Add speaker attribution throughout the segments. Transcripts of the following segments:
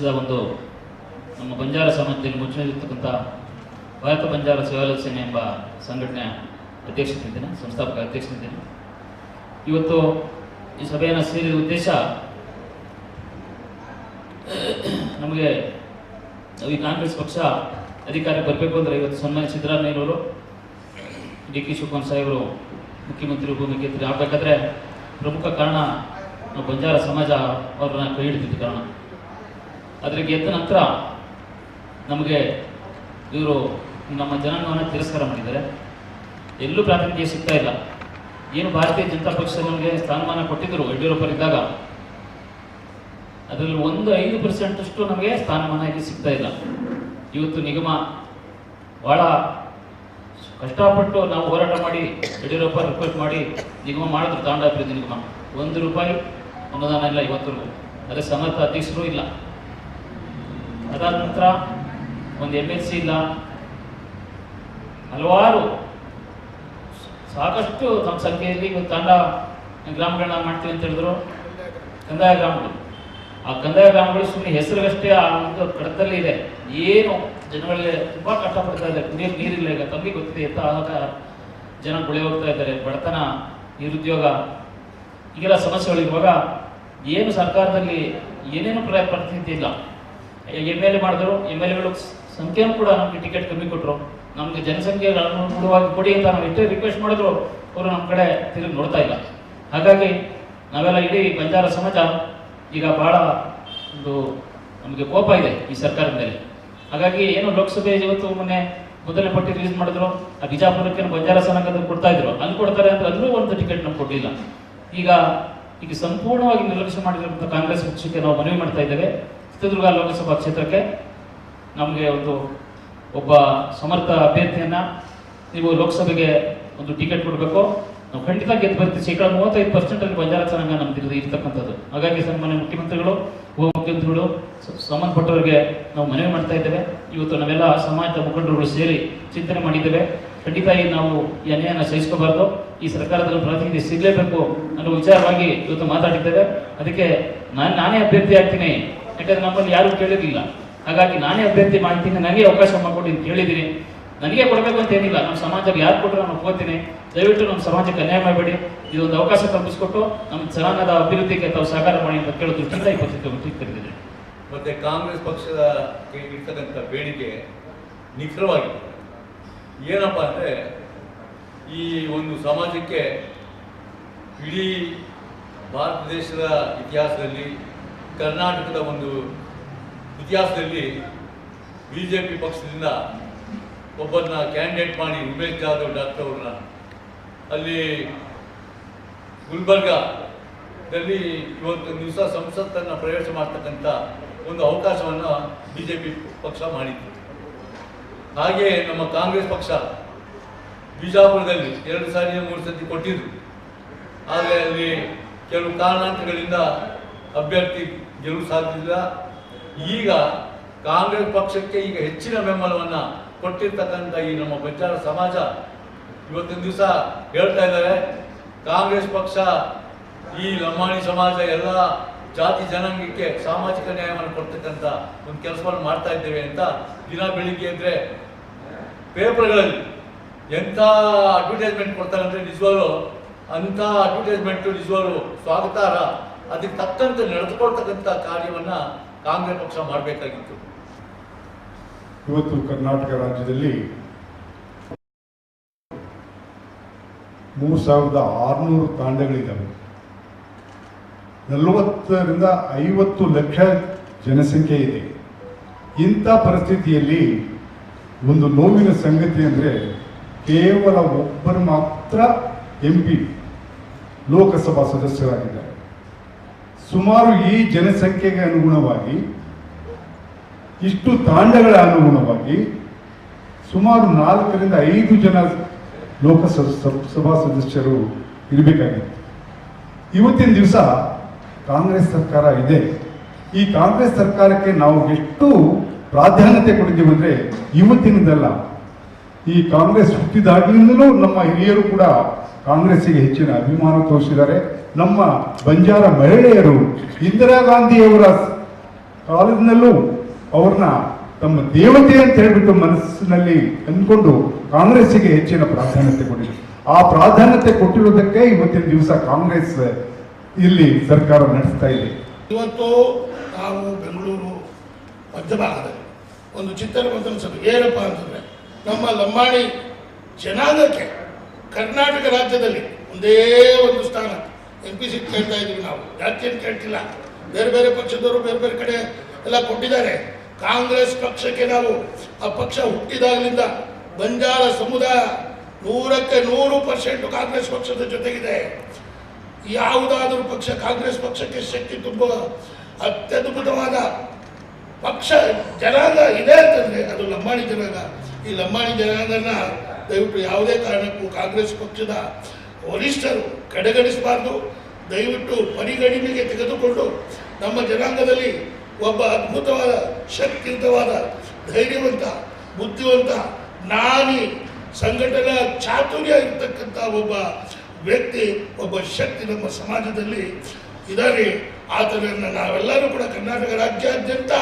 Speaker 1: ದೇಶದ ಒಂದು ನಮ್ಮ ಬಂಜಾರ ಸಮಾಜದಲ್ಲಿ ಮುಂಚೂಣಿಯಲ್ಲಿರ್ತಕ್ಕಂಥ ಭಾರತ ಬಂಜಾರ ಸೇವಾಲ ಸೇನೆ ಎಂಬ ಸಂಘಟನೆ ಅಧ್ಯಕ್ಷನಿದ್ದೇನೆ ಸಂಸ್ಥಾಪಕ ಅಧ್ಯಕ್ಷನಿದ್ದೇನೆ ಇವತ್ತು ಈ ಸಭೆಯನ್ನು ಸೇರಿದ ಉದ್ದೇಶ ನಮಗೆ ಈ ಕಾಂಗ್ರೆಸ್ ಪಕ್ಷ ಅಧಿಕಾರಕ್ಕೆ ಬರಬೇಕು ಅಂದರೆ ಇವತ್ತು ಸನ್ಮಾನ್ಯ ಸಿದ್ದರಾಮಯ್ಯನವರು ಡಿ ಕೆ ಶಿವಕುಮಾರ್ ಸಾಹೇಬರು ಮುಖ್ಯಮಂತ್ರಿ ಉಪಮುಖ್ಯಮಂತ್ರಿ ಆಗಬೇಕಾದ್ರೆ ಪ್ರಮುಖ ಕಾರಣ ನಾವು ಬಂಜಾರ ಸಮಾಜ ಅವರನ್ನ ಕೈ ಹಿಡಿದಿದ್ದ ಕಾರಣ. ಅದ್ರ ಗೆದ್ದ ನಂತರ ನಮಗೆ ಇವರು ನಮ್ಮ ಜನಾಂಗವನ್ನು ತಿರಸ್ಕಾರ ಮಾಡಿದ್ದಾರೆ. ಎಲ್ಲೂ ಪ್ರಾತಿನಿಧ್ಯ ಸಿಗ್ತಾ ಇಲ್ಲ. ಏನು ಭಾರತೀಯ ಜನತಾ ಪಕ್ಷ ನಮಗೆ ಸ್ಥಾನಮಾನ ಕೊಟ್ಟಿದ್ದರು ಯಡಿಯೂರಪ್ಪರಿದ್ದಾಗ. ಅದರಲ್ಲಿ ಒಂದು ಐದು ಪರ್ಸೆಂಟ್ ಅಷ್ಟು ನಮಗೆ ಸ್ಥಾನಮಾನ ಇಲ್ಲಿ ಸಿಗ್ತಾ ಇಲ್ಲ. ಇವತ್ತು ನಿಗಮ ಬಹಳ ಕಷ್ಟಪಟ್ಟು ನಾವು ಹೋರಾಟ ಮಾಡಿ, ಯಡಿಯೂರಪ್ಪ ರಿಕ್ವೆಸ್ಟ್ ಮಾಡಿ ನಿಗಮ ಮಾಡಿದ್ರು ತಾಂಡ ಅಭಿವೃದ್ಧಿ ನಿಗಮ. ಒಂದು ರೂಪಾಯಿ ಅನುದಾನ ಇಲ್ಲ ಇವತ್ತರೆಗೂ ಅದೇ ಸಮರ್ಥ ಅಧ್ಯಕ್ಷರು ಇಲ್ಲ. ಅದಾದ ನಂತರ ಒಂದು ಎಂ ಎಸ್ ಸಿ ಇಲ್ಲ. ಹಲವಾರು ಸಾಕಷ್ಟು ನಮ್ಮ ಸಂಖ್ಯೆಯಲ್ಲಿ ಒಂದು ತಂಡ ಗ್ರಾಮಗಳನ್ನ ಮಾಡ್ತೀವಿ ಅಂತ ಹೇಳಿದ್ರು. ಕಂದಾಯ ಗ್ರಾಮಗಳು. ಆ ಕಂದಾಯ ಗ್ರಾಮಗಳು ಸುಮ್ಮನೆ ಹೆಸರಿಗಷ್ಟೇ ಆ ಒಂದು ಕಡತದಲ್ಲಿ ಇದೆ. ಏನು ಜನಗಳಲ್ಲಿ ತುಂಬಾ ಕಷ್ಟಪಡ್ತಾ ಇದ್ದಾರೆ. ನೀರು ನೀರಿಲ್ಲ ಈಗ. ತಮಗೆ ಗೊತ್ತಿದೆ ಎತ್ತ ಆಗ ಜನ ಗುಳೆ ಹೋಗ್ತಾ ಇದ್ದಾರೆ. ಬಡತನ, ನಿರುದ್ಯೋಗ, ಈಗೆಲ್ಲ ಸಮಸ್ಯೆಗಳಿರುವಾಗ ಏನು ಸರ್ಕಾರದಲ್ಲಿ ಏನೇನು ಪ್ರಯತ್ನ ಇಲ್ಲ ಎಂ ಎಲ್ ಎ ಮಾಡಿದ್ರು ಎಂ ಎಲ್ ಎಗಳು ಸಂಖ್ಯೆಯನ್ನು ಕೂಡ ನಮಗೆ ಟಿಕೆಟ್ ಕಮ್ಮಿ ಕೊಟ್ಟರು ನಮಗೆ ಜನಸಂಖ್ಯೆ ಅನುಗುಣವಾಗಿ ಕೊಡಿ ಅಂತ ನಾವು ಎಷ್ಟೇ ರಿಕ್ವೆಸ್ಟ್ ಮಾಡಿದ್ರು ಅವರು ನಮ್ಮ ಕಡೆ ತಿರುಗಿ ನೋಡ್ತಾ ಇಲ್ಲ. ಹಾಗಾಗಿ ನಾವೆಲ್ಲ ಇಡೀ ಬಂಜಾರ ಸಮಾಜ ಈಗ ಭಾಳ ಒಂದು ನಮಗೆ ಕೋಪ ಇದೆ ಈ ಸರ್ಕಾರದ ಮೇಲೆ. ಹಾಗಾಗಿ ಏನು ಲೋಕಸಭೆ ಇವತ್ತು ಮೊನ್ನೆ ಮೊದಲನೇ ಪಟ್ಟಿ ರಿಲೀಸ್ ಮಾಡಿದ್ರು, ಆ ಬಿಜಾಪುರಕ್ಕೆ ಬಂಜಾರ ಸನಾಂಗದಲ್ಲಿ ಕೊಡ್ತಾ ಇದ್ರು. ಅಲ್ಲಿ ಕೊಡ್ತಾರೆ ಅಂತ ಅಲ್ಲೂ ಒಂದು ಟಿಕೆಟ್ ನಮ್ಗೆ ಕೊಡಲಿಲ್ಲ. ಈಗ ಈಗ ಸಂಪೂರ್ಣವಾಗಿ ನಿರ್ಲಕ್ಷ್ಯ ಮಾಡಿರುವಂಥ ಕಾಂಗ್ರೆಸ್ ಪಕ್ಷಕ್ಕೆ ನಾವು ಮನವಿ ಮಾಡ್ತಾ ಇದ್ದೇವೆ. ಚಿತ್ರದುರ್ಗ ಲೋಕಸಭಾ ಕ್ಷೇತ್ರಕ್ಕೆ ನಮಗೆ ಒಂದು ಒಬ್ಬ ಸಮರ್ಥ ಅಭ್ಯರ್ಥಿಯನ್ನ ನೀವು ಲೋಕಸಭೆಗೆ ಒಂದು ಟಿಕೆಟ್ ಕೊಡಬೇಕು. ನಾವು ಖಂಡಿತ ಗೆದ್ದು ಬರ್ತೀವಿ. ಶೇಕಡ ಮೂವತ್ತೈದು ಪರ್ಸೆಂಟಲ್ಲಿ ಬಂಜಾರ ಜನಾಂಗ ನಮ್ದು ಇರ್ತಕ್ಕಂಥದ್ದು. ಹಾಗಾಗಿ ಸನ್ಮಾನ್ಯ ಮುಖ್ಯಮಂತ್ರಿಗಳು, ಉಪಮುಖ್ಯಮಂತ್ರಿಗಳು ಸಂಬಂಧಪಟ್ಟವರಿಗೆ ನಾವು ಮನವಿ ಮಾಡ್ತಾ ಇದ್ದೇವೆ. ಇವತ್ತು ನಾವೆಲ್ಲ ಸಮಾಜದ ಮುಖಂಡರುಗಳು ಸೇರಿ ಚಿಂತನೆ ಮಾಡಿದ್ದೇವೆ. ಖಂಡಿತ ಈ ನಾವು ಈ ಅನ್ಯಾಯನ ಸಹಿಸ್ಕೋಬಾರ್ದು. ಈ ಸರ್ಕಾರದಲ್ಲಿ ಪ್ರತಿನಿಧಿ ಸಿಗಲೇಬೇಕು ಅನ್ನೋ ವಿಚಾರವಾಗಿ ಇವತ್ತು ಮಾತಾಡಿದ್ದೇವೆ. ಅದಕ್ಕೆ ನಾನು ನಾನೇ ಅಭ್ಯರ್ಥಿ ಆಗ್ತೀನಿ. ಯಾಕಂದ್ರೆ ನಮ್ಮಲ್ಲಿ ಯಾರು ಕೇಳಿರಲಿಲ್ಲ ಹಾಗಾಗಿ ನಾನೇ ಅಭ್ಯರ್ಥಿ ಮಾಡ್ತೀನಿ, ನನಗೆ ಅವಕಾಶ ಮಾಡಿಕೊಡಿ ಅಂತ ಕೇಳಿದ್ದೀನಿ ನನಗೆ ಕೊಡಬೇಕು ಅಂತ ಏನಿಲ್ಲ, ನಮ್ಮ ಸಮಾಜಕ್ಕೆ ಯಾರು ಕೊಟ್ಟರು ನಾನು ಹೋಗ್ತೀನಿ ದಯವಿಟ್ಟು ನಮ್ಮ ಸಮಾಜಕ್ಕೆ ಅನ್ಯಾಯ ಮಾಡಬೇಡಿ. ಇದೊಂದು ಅವಕಾಶ ಕಲ್ಪಿಸಿಕೊಟ್ಟು ನಮ್ಮ ಜನಾಂಗದ ಅಭಿವೃದ್ಧಿಗೆ ತಾವು ಸಹಕಾರ ಮಾಡಿ ಅಂತ ಕೇಳೋ ದೃಷ್ಟಿಯಿಂದ ಇಪ್ಪತ್ತು ಕರೆದಿದೆ
Speaker 2: ಮತ್ತೆ ಕಾಂಗ್ರೆಸ್ ಪಕ್ಷದ ಇರ್ತಕ್ಕಂಥ ಬೇಡಿಕೆ ನಿಖರವಾಗಿದೆ ಏನಪ್ಪ ಅಂದರೆ ಈ ಒಂದು ಸಮಾಜಕ್ಕೆ ಇಡೀ ಭಾರತ ದೇಶದ ಇತಿಹಾಸದಲ್ಲಿ ಕರ್ನಾಟಕದ ಒಂದು ಇತಿಹಾಸದಲ್ಲಿ ಬಿ ಜೆ ಪಿ ಪಕ್ಷದಿಂದ ಒಬ್ಬರನ್ನ ಕ್ಯಾಂಡಿಡೇಟ್ ಮಾಡಿ ಉಮೇಶ್ ಜಾಧವ್ ಡಾಕ್ಟರ್ ಅವ್ರನ್ನ. ಅಲ್ಲಿ ಗುಲ್ಬರ್ಗಾದಲ್ಲಿ ಇವತ್ತು ದಿವಸ ಸಂಸತ್ತನ್ನು ಪ್ರವೇಶ ಮಾಡ್ತಕ್ಕಂಥ ಒಂದು ಅವಕಾಶವನ್ನು ಬಿ ಜೆ ಪಿ ಪಕ್ಷ ಮಾಡಿತ್ತು. ಹಾಗೆ ನಮ್ಮ ಕಾಂಗ್ರೆಸ್ ಪಕ್ಷ ಬಿಜಾಪುರದಲ್ಲಿ ಎರಡು ಸಾರಿ ಮೂರು ಸತಿ ಕೊಟ್ಟಿದ್ರು. ಆದರೆ ಅಲ್ಲಿ ಕೆಲವು ಕಾರಣಾಂತರಗಳಿಂದ ಅಭ್ಯರ್ಥಿ ಗೆಲುವು ಸಾಧ್ಯವಿಲ್ಲ. ಈಗ ಕಾಂಗ್ರೆಸ್ ಪಕ್ಷಕ್ಕೆ ಈಗ ಹೆಚ್ಚಿನ ಬೆಂಬಲವನ್ನು ಕೊಟ್ಟಿರ್ತಕ್ಕಂಥ ಈ ನಮ್ಮ ಬಂಜಾರ ಸಮಾಜ ಇವತ್ತಿನ ದಿವಸ ಹೇಳ್ತಾ ಇದ್ದಾರೆ. ಕಾಂಗ್ರೆಸ್ ಪಕ್ಷ, ಈ ಲಂಬಾಣಿ ಸಮಾಜ, ಎಲ್ಲ ಜಾತಿ ಜನಾಂಗಕ್ಕೆ ಸಾಮಾಜಿಕ ನ್ಯಾಯವನ್ನು ಕೊಡ್ತಕ್ಕಂಥ ಒಂದು ಕೆಲಸವನ್ನು ಮಾಡ್ತಾ ಇದ್ದೇವೆ ಅಂತ ದಿನ ಬೆಳಿಗ್ಗೆ ಅಂದ್ರೆ ಪೇಪರ್ಗಳಲ್ಲಿ ಎಂಥ ಅಡ್ವರ್ಟೈಸ್ಮೆಂಟ್ ಕೊಡ್ತಾರೆ ಅಂದ್ರೆ ನಿಜವಾಗ್ಲು ಅಂಥ ಅಡ್ವರ್ಟೈಸ್ಮೆಂಟ್ ನಿಜವಾಗ್ಲು ಸ್ವಾಗತಾರ್ಹ. ಅದಕ್ಕೆ ತಕ್ಕಂತೆ ನಡೆದುಕೊಳ್ತಕ್ಕಂಥ ಕಾರ್ಯವನ್ನ ಕಾಂಗ್ರೆಸ್ ಪಕ್ಷ ಮಾಡಬೇಕಾಗಿತ್ತು.
Speaker 3: ಇವತ್ತು ಕರ್ನಾಟಕ ರಾಜ್ಯದಲ್ಲಿ ಮೂರು ಸಾವಿರದ ಆರುನೂರು ತಾಂಡಗಳಿದ್ದಾವೆ. ನಲವತ್ತರಿಂದ ಐವತ್ತು ಲಕ್ಷ ಜನಸಂಖ್ಯೆ ಇದೆ. ಇಂಥ ಪರಿಸ್ಥಿತಿಯಲ್ಲಿ ಒಂದು ನೋವಿನ ಸಂಗತಿ ಅಂದರೆ ಕೇವಲ ಒಬ್ಬರು ಮಾತ್ರ ಎಂ ಪಿ, ಲೋಕಸಭಾ ಸದಸ್ಯರಾಗಿದ್ದಾರೆ. ಸುಮಾರು ಈ ಜನಸಂಖ್ಯೆಗೆ ಅನುಗುಣವಾಗಿ, ಇಷ್ಟು ತಾಂಡಗಳ ಅನುಗುಣವಾಗಿ ಸುಮಾರು ನಾಲ್ಕರಿಂದ ಐದು ಜನ ಲೋಕಸಭಾ ಸದಸ್ಯರು ಇರಬೇಕಾಗಿತ್ತು. ಇವತ್ತಿನ ದಿವಸ ಕಾಂಗ್ರೆಸ್ ಸರ್ಕಾರ ಇದೆ. ಈ ಕಾಂಗ್ರೆಸ್ ಸರ್ಕಾರಕ್ಕೆ ನಾವು ಎಷ್ಟು ಪ್ರಾಧಾನ್ಯತೆ ಕೊಟ್ಟಿದ್ದೀವಿ ಅಂದರೆ ಇವತ್ತಿನದಲ್ಲ. ಈ ಕಾಂಗ್ರೆಸ್ ಹುಟ್ಟಿದಾಗಿನಿಂದಲೂ ನಮ್ಮ ಹಿರಿಯರು ಕೂಡ ಕಾಂಗ್ರೆಸ್ಸಿಗೆ ಹೆಚ್ಚಿನ ಅಭಿಮಾನ ತೋರಿಸಿದ್ದಾರೆ. ನಮ್ಮ ಬಂಜಾರ ಮಹಿಳೆಯರು ಇಂದಿರಾ ಗಾಂಧಿಯವರ ಕಾಲದಿಂದಲೂ ಅವ್ರನ್ನ ತಮ್ಮ ದೇವತೆ ಅಂತ ಹೇಳ್ಬಿಟ್ಟು ಮನಸ್ಸಿನಲ್ಲಿ ಅಂದ್ಕೊಂಡು ಕಾಂಗ್ರೆಸ್ಸಿಗೆ ಹೆಚ್ಚಿನ ಪ್ರಾಧಾನ್ಯತೆ ಕೊಟ್ಟಿದೆ ಆ ಪ್ರಾಧಾನ್ಯತೆ ಕೊಟ್ಟಿರೋದಕ್ಕೆ ಇವತ್ತಿನ ದಿವಸ ಕಾಂಗ್ರೆಸ್ ಇಲ್ಲಿ ಸರ್ಕಾರ ನಡೆಸ್ತಾ ಇದೆ.
Speaker 4: ಇವತ್ತು ನಾವು ಬೆಂಗಳೂರು ಮಧ್ಯಭಾಗದಲ್ಲಿ ಒಂದು ಚಿತ್ರಮಂಥನ ಸಭೆ. ಏನಪ್ಪಾ ಅಂತಂದ್ರೆ ನಮ್ಮ ಲಂಬಾಣಿ ಜನಾಂಗಕ್ಕೆ ಕರ್ನಾಟಕ ರಾಜ್ಯದಲ್ಲಿ ಒಂದೇ ಒಂದು ಸ್ಥಾನ. ಎಂ ಪಿ ಸಿಟ್ ಕೇಳ್ತಾ ಇದ್ದೀವಿ ನಾವು. ಅಂತ ಕೇಳ್ತಿಲ್ಲ ಬೇರೆ ಬೇರೆ ಪಕ್ಷದವರು ಬೇರೆ ಬೇರೆ ಕಡೆ ಎಲ್ಲ ಕೊಟ್ಟಿದ್ದಾರೆ. ಕಾಂಗ್ರೆಸ್ ಪಕ್ಷಕ್ಕೆ ನಾವು ಆ ಪಕ್ಷ ಹುಟ್ಟಿದಾಗಲಿಂದ ಬಂಜಾರ ಸಮುದಾಯ ನೂರಕ್ಕೆ ನೂರು ಪರ್ಸೆಂಟ್ ಕಾಂಗ್ರೆಸ್ ಪಕ್ಷದ ಜೊತೆಗಿದೆ. ಯಾವುದಾದರೂ ಪಕ್ಷ ಕಾಂಗ್ರೆಸ್ ಪಕ್ಷಕ್ಕೆ ಶಕ್ತಿ ತುಂಬ ಅತ್ಯದ್ಭುತವಾದ ಪಕ್ಷ, ಜನಾಂಗ ಇದೆ ಅಂತಂದರೆ ಅದು ಲಂಬಾಣಿ ಜನಾಂಗ. ಈ ಲಂಬಾಣಿ ಜನಾಂಗನ ದಯವಿಟ್ಟು ಯಾವುದೇ ಕಾರಣಕ್ಕೂ ಕಾಂಗ್ರೆಸ್ ಪಕ್ಷದ ವರಿಷ್ಠರು ಕಡೆಗಣಿಸಬಾರ್ದು. ದಯವಿಟ್ಟು ಪರಿಗಣನೆಗೆ ತೆಗೆದುಕೊಂಡು ನಮ್ಮ ಜನಾಂಗದಲ್ಲಿ ಒಬ್ಬ ಅದ್ಭುತವಾದ, ಶಕ್ತಿಯುತವಾದ, ಧೈರ್ಯವಂತ, ಬುದ್ಧಿವಂತ ನಾನಿ ಸಂಘಟನಾ ಚಾತುರ್ಯ ಇರತಕ್ಕಂಥ ಒಬ್ಬ ವ್ಯಕ್ತಿ, ಒಬ್ಬ ಶಕ್ತಿ ನಮ್ಮ ಸಮಾಜದಲ್ಲಿ ಇದ್ದಾರೆ ಆತನನ್ನು ನಾವೆಲ್ಲರೂ ಕೂಡ ಕರ್ನಾಟಕ ರಾಜ್ಯಾದ್ಯಂತ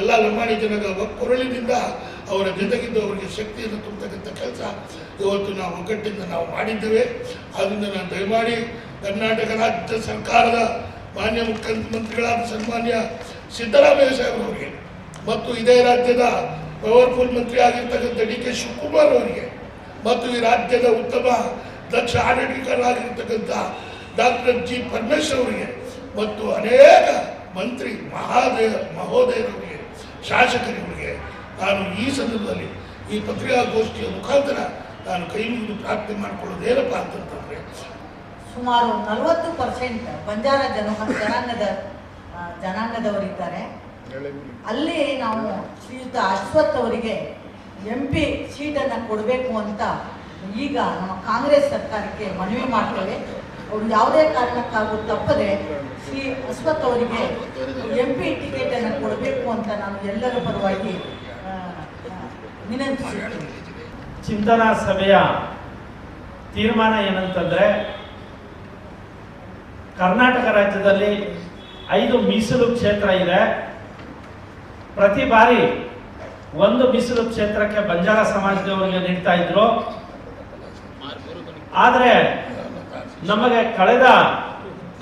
Speaker 4: ಎಲ್ಲ ಲಂಬಾಣಿ ಜನರ ಒಕ್ಕೊರಳಿನಿಂದ ಅವರ ಜೊತೆಗಿದ್ದು ಅವರಿಗೆ ಶಕ್ತಿಯನ್ನು ತುಂಬತಕ್ಕಂಥ ಕೆಲಸ ಇವತ್ತು ನಾವು ಒಗ್ಗಟ್ಟಿಂದ ನಾವು ಮಾಡಿದ್ದೇವೆ. ಅದರಿಂದ ನಾನು ದಯಮಾಡಿ ಕರ್ನಾಟಕ ರಾಜ್ಯ ಸರ್ಕಾರದ ಮಾನ್ಯ ಮುಖ್ಯಮಂತ್ರಿಗಳಾದ ಸನ್ಮಾನ್ಯ ಸಿದ್ದರಾಮಯ್ಯ ಸಾಹೇಬರವರಿಗೆ ಮತ್ತು ಇದೇ ರಾಜ್ಯದ ಪವರ್ಫುಲ್ ಮಂತ್ರಿ ಆಗಿರ್ತಕ್ಕಂಥ ಡಿ ಕೆ ಶಿವಕುಮಾರ್ ಅವರಿಗೆ ಮತ್ತು ಈ ರಾಜ್ಯದ ಉತ್ತಮ ದಕ್ಷ ಆಡಳಿತಗಾರರಾಗಿರ್ತಕ್ಕಂಥ ಡಾಕ್ಟರ್ ಜಿ ಪರಮೇಶ್ವರ್ ಅವರಿಗೆ ಮತ್ತು ಅನೇಕ ಮಂತ್ರಿ ಮಹಾದೇವ ಮಹೋದಯರವರಿಗೆ ಶಾಸಕರಿಗೆ ನಾನು ಈ ಸಂದರ್ಭದಲ್ಲಿ ಈ ಪತ್ರಿಕಾಗೋಷ್ಠಿಯ ಮುಖಾಂತರ ನಾನು ಕೈ ಮುಗಿದು ಪ್ರಾರ್ಥನೆ ಮಾಡಿಕೊಳ್ಳೋದು ಏನಪ್ಪ
Speaker 5: ಸುಮಾರು ನಲವತ್ತು ಪರ್ಸೆಂಟ್ ಬಂಜಾರ ಜನ ಜನಾಂಗದ ಜನಾಂಗದವರಿದ್ದಾರೆ. ಅಲ್ಲಿ ನಾವು ಶ್ರೀಯುತ ಅಶ್ವಥ್ ಅವರಿಗೆ ಎಂ ಪಿ ಸೀಟನ್ನು ಕೊಡಬೇಕು ಅಂತ ಈಗ ನಮ್ಮ ಕಾಂಗ್ರೆಸ್ ಸರ್ಕಾರಕ್ಕೆ ಮನವಿ ಮಾಡ್ತೇವೆ. ಅವರು ಯಾವುದೇ ಕಾರಣಕ್ಕಾಗೂ ತಪ್ಪದೆ ಶ್ರೀ ಅಶ್ವಥ್ ಅವರಿಗೆ ಎಂ ಪಿ ಟಿಕೆಟನ್ನು ಕೊಡಬೇಕು ಅಂತ ನಾನು ಎಲ್ಲರ ಪರವಾಗಿ
Speaker 6: ಚಿಂತನಾ ಸಭೆಯ ತೀರ್ಮಾನ ಏನಂತಂದ್ರೆ, ಕರ್ನಾಟಕ ರಾಜ್ಯದಲ್ಲಿ ಐದು ಮೀಸಲು ಕ್ಷೇತ್ರ ಇದೆ. ಪ್ರತಿ ಬಾರಿ ಒಂದು ಮೀಸಲು ಕ್ಷೇತ್ರಕ್ಕೆ ಬಂಜಾರ ಸಮಾಜದವರಿಗೆ ನೀಡ್ತಾ ಇದ್ರು. ಆದರೆ ನಮಗೆ ಕಳೆದ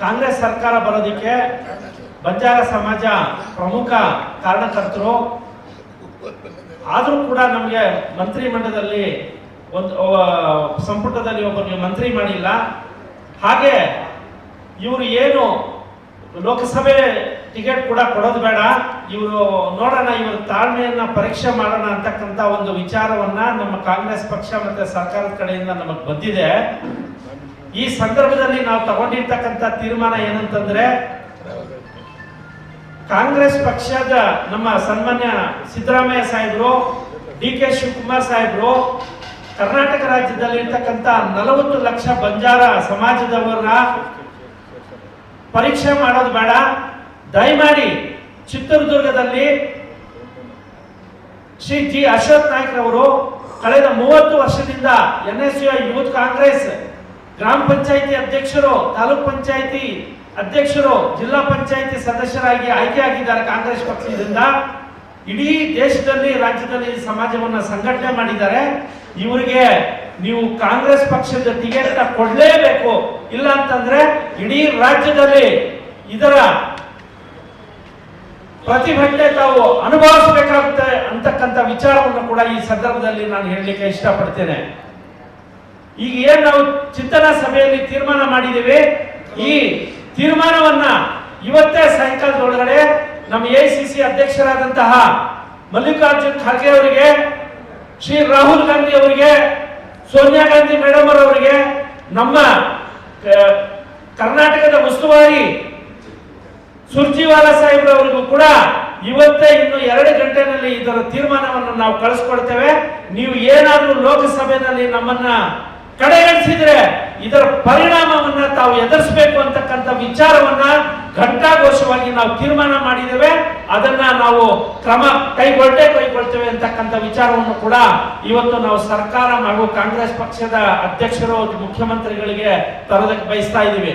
Speaker 6: ಕಾಂಗ್ರೆಸ್ ಸರ್ಕಾರ ಬರೋದಕ್ಕೆ ಬಂಜಾರ ಸಮಾಜ ಪ್ರಮುಖ ಕಾರಣಕರ್ತರು. ಆದರೂ ಕೂಡ ನಮಗೆ ಮಂತ್ರಿಮಂಡಲದಲ್ಲಿ ಒಂದು ಸಂಪುಟದಲ್ಲಿ ಸಂಪುಟದಲ್ಲಿ ಒಬ್ಬರಿಗೆ ಮಂತ್ರಿ ಮಾಡಿಲ್ಲ. ಹಾಗೆ ಇವರು ಏನು ಲೋಕಸಭೆ ಟಿಕೆಟ್ ಕೂಡ ಕೊಡೋದು ಬೇಡ. ಇವರು ನೋಡೋಣ, ಇವರ ತಾಳ್ಮೆಯನ್ನ ಪರೀಕ್ಷೆ ಮಾಡೋಣ ಅಂತಕ್ಕಂಥ ಒಂದು ವಿಚಾರವನ್ನ ನಮ್ಮ ಕಾಂಗ್ರೆಸ್ ಪಕ್ಷ ಮತ್ತೆ ಸರ್ಕಾರದ ಕಡೆಯಿಂದ ನಮಗೆ ಬಂದಿದೆ. ಈ ಸಂದರ್ಭದಲ್ಲಿ ನಾವು ತಗೊಂಡಿರ್ತಕ್ಕಂಥ ತೀರ್ಮಾನ ಏನಂತಂದ್ರೆ ಕಾಂಗ್ರೆಸ್ ಪಕ್ಷದ ನಮ್ಮ ಸನ್ಮಾನ್ಯ ಸಿದ್ದರಾಮಯ್ಯ ಸಾಹೇಬರು ಡಿ ಕೆ ಶಿವಕುಮಾರ್ ಸಾಹೇಬರು, ಕರ್ನಾಟಕ ರಾಜ್ಯದಲ್ಲಿ ಇರ್ತಕ್ಕಂಥ ನಲವತ್ತು ಲಕ್ಷ ಬಂಜಾರ ಸಮಾಜದವರ ಪರೀಕ್ಷೆ ಮಾಡೋದು ಬೇಡ. ದಯಮಾಡಿ ಚಿತ್ರದುರ್ಗದಲ್ಲಿ ಶ್ರೀ ಜಿ. ಅಶೋಕ್ ನಾಯ್ಕ್ ಅವರು ಕಳೆದ ಮೂವತ್ತು ವರ್ಷದಿಂದ ಎನ್ ಎಸ್ ಯೂತ್ ಕಾಂಗ್ರೆಸ್ ಗ್ರಾಮ ಪಂಚಾಯಿತಿ ಅಧ್ಯಕ್ಷರು, ತಾಲೂಕ್ ಪಂಚಾಯಿತಿ ಅಧ್ಯಕ್ಷರು, ಜಿಲ್ಲಾ ಪಂಚಾಯಿತಿ ಸದಸ್ಯರಾಗಿ ಆಯ್ಕೆಯಾಗಿದ್ದಾರೆ ಕಾಂಗ್ರೆಸ್ ಪಕ್ಷದಿಂದ. ಇಡೀ ದೇಶದಲ್ಲಿ, ರಾಜ್ಯದಲ್ಲಿ ಸಮಾಜವನ್ನ ಸಂಘಟನೆ ಮಾಡಿದ್ದಾರೆ. ಇವರಿಗೆ ನೀವು ಕಾಂಗ್ರೆಸ್ ಪಕ್ಷದ ಟಿಕೆಟ್ ಕೊಡಲೇಬೇಕು. ಇಲ್ಲ ಅಂತಂದ್ರೆ ಇಡೀ ರಾಜ್ಯದಲ್ಲಿ ಇದರ ಪ್ರತಿಭಟನೆ ತಾವು ಅನುಭವಿಸಬೇಕಾಗುತ್ತೆ ಅಂತಕ್ಕಂಥ ವಿಚಾರವನ್ನು ಕೂಡ ಈ ಸಂದರ್ಭದಲ್ಲಿ ನಾನು ಹೇಳಲಿಕ್ಕೆ ಇಷ್ಟಪಡ್ತೇನೆ. ಈಗ ಏನ್ ನಾವು ಚಿಂತನಾ ಸಭೆಯಲ್ಲಿ ತೀರ್ಮಾನ ಮಾಡಿದ್ದೀವಿ? ಈ ತೀರ್ಮಾನವನ್ನ ಇವತ್ತೇ ಸಾಯಂಕಾಲದೊಳಗಡೆ ನಮ್ಮ ಎ ಸಿ ಅಧ್ಯಕ್ಷರಾದಂತಹ ಮಲ್ಲಿಕಾರ್ಜುನ್ ಖರ್ಗೆ ಅವರಿಗೆ, ಶ್ರೀ ರಾಹುಲ್ ಗಾಂಧಿ ಅವರಿಗೆ, ಸೋನಿಯಾ ಗಾಂಧಿ ಮೇಡಮ್ ಅವರಿಗೆ ನಮ್ಮ ಕರ್ನಾಟಕದ ಉಸ್ತುವಾರಿ ಸುರ್ಜಿವಾಲಾ ಸಾಹೇಬ್ರವರಿಗೂ ಕೂಡ ಇವತ್ತೇ ಇನ್ನು ಎರಡು ಗಂಟೆನಲ್ಲಿ ಇದರ ತೀರ್ಮಾನವನ್ನು ನಾವು ಕಳಿಸ್ಕೊಡ್ತೇವೆ ನೀವು ಏನಾದರೂ ಲೋಕಸಭೆಯಲ್ಲಿ ನಮ್ಮನ್ನ ಕಡೆಗಣಿಸಿದ್ರೆ ಇದರ ಪರಿಣಾಮವನ್ನ ತಾವು ಎದುರಿಸಬೇಕು ಅಂತಕ್ಕಂಥ ವಿಚಾರವನ್ನ ಘಂಟಾಘೋಷವಾಗಿ ನಾವು ತೀರ್ಮಾನ ಮಾಡಿದ್ದೇವೆ. ಅದನ್ನ ನಾವು ಕ್ರಮ ಕೈಗೊಳ್ಳೇ ಕೈಗೊಳ್ತೇವೆ ಅಂತಕ್ಕಂಥ ವಿಚಾರವನ್ನು ಕೂಡ ಇವತ್ತು ನಾವು ಸರ್ಕಾರ ಹಾಗೂ ಕಾಂಗ್ರೆಸ್ ಪಕ್ಷದ ಅಧ್ಯಕ್ಷರು ಮುಖ್ಯಮಂತ್ರಿಗಳಿಗೆ ತರೋದಕ್ಕೆ ಬಯಸ್ತಾ ಇದ್ದೀವಿ.